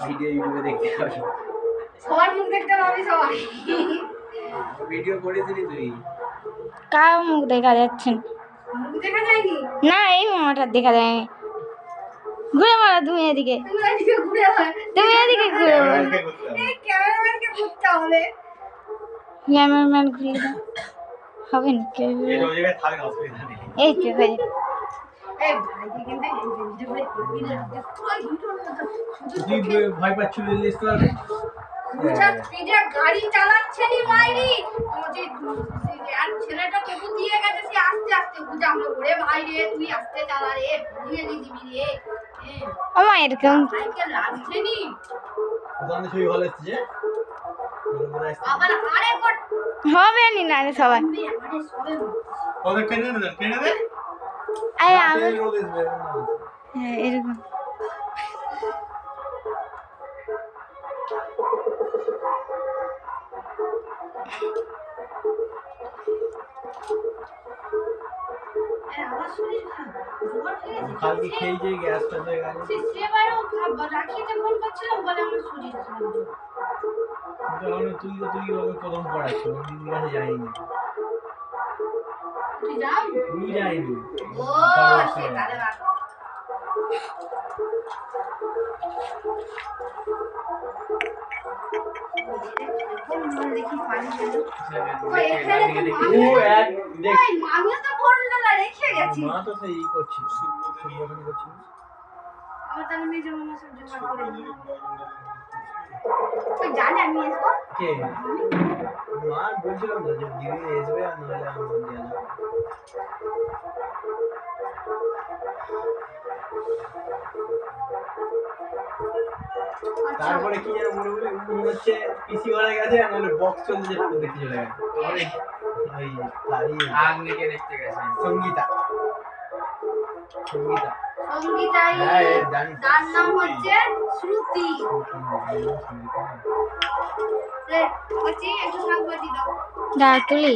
Video ইউটিউবে দেখতে হবে সবার মুখ দেখতে পাবি সবাই ভিডিও করেছিলি তুই? কার মুখ দেখা যাচ্ছে না? এই মামাটার দেখা যায়নি। ঘুরে মারো তুমি এদিকে। তুমি এদিকে ঘুরে এদিকে ঘুরে হবে। দাও। হবে না। এই তো হয়ে হেভি লাগছে। আস্তে আস্তে ওরে ভাই রে তুই আস্তে চালা রে ভুলিয়ে দিয়ে দিবি রে। আমার এরকম ভাইকে লাগছে নি? দোকানে ছবি ভালো এসেছে আবার আরে কট হবে নি না রে সবাই। আমি আমারে সবে ওদের কেনে নেবে কেনে নেবে আরে আমি হ্যাঁ এরকম আমার শরীর খারাপ জ্বর হয়ে গেছে কালকে খেয়ে যে গ্যাসটা হয়ে সে সেবারও রাখিতে ফোন করছিলাম বলে আমার শরীর খারাপ আমি তুই তো তুই ওকে প্রথম পড়াচ্ছ দিদির কাছে যাইনি তুই যাও তুই যাইনি ও সে তাহলে দেখি পানি ও এক দেখ আমিও তো ফোনটা রেখে গেছি। মা তো সেই ই করছিল। সুব্রতনী করছিল। আমার তাহলে মেজো মামা সব জোগাড় করে দিল। তুই জানি আমি আসব কে? মা বলছিলাম তো যে দিদি আসবে আর নাহলে আমার দিয়ে যাবে তারপরে কি যেন মনে বলে মনে হচ্ছে পিসি ঘরে গেছে আর নাহলে বক্স চলছে ঠাকুর দেখতে চলে গেছে ওই তাই দেখতে গেছে। সঙ্গীতা। সঙ্গীতা। সঙ্গীতাই হ্যাঁ, তার নাম হচ্ছে শ্রুতি। সঙ্গীতা। রে হচ্ছে একটু শাক ভাজি দাও দা তুলি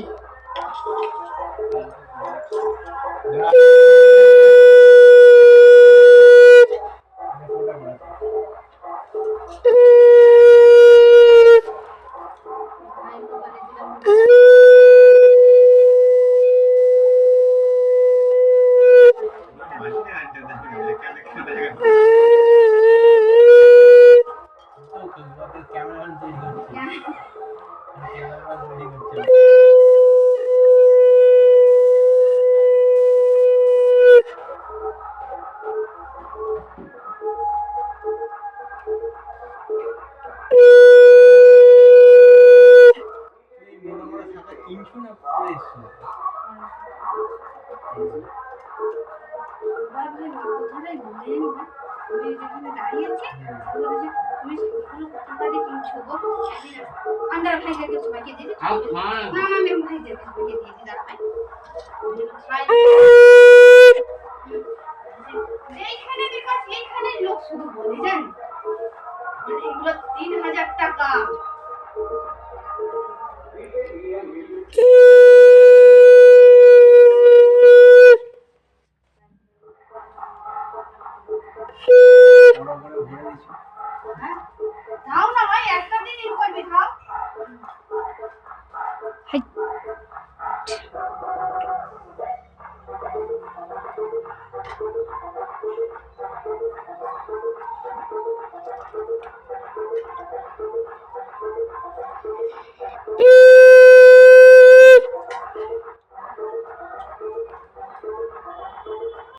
ভাই খাই যেইখানে দেখা সেইখানে লোক শুধু বলে মানে এগুলো তিন হাজার টাকা খাও না ভাই একটা দিন করবি খাও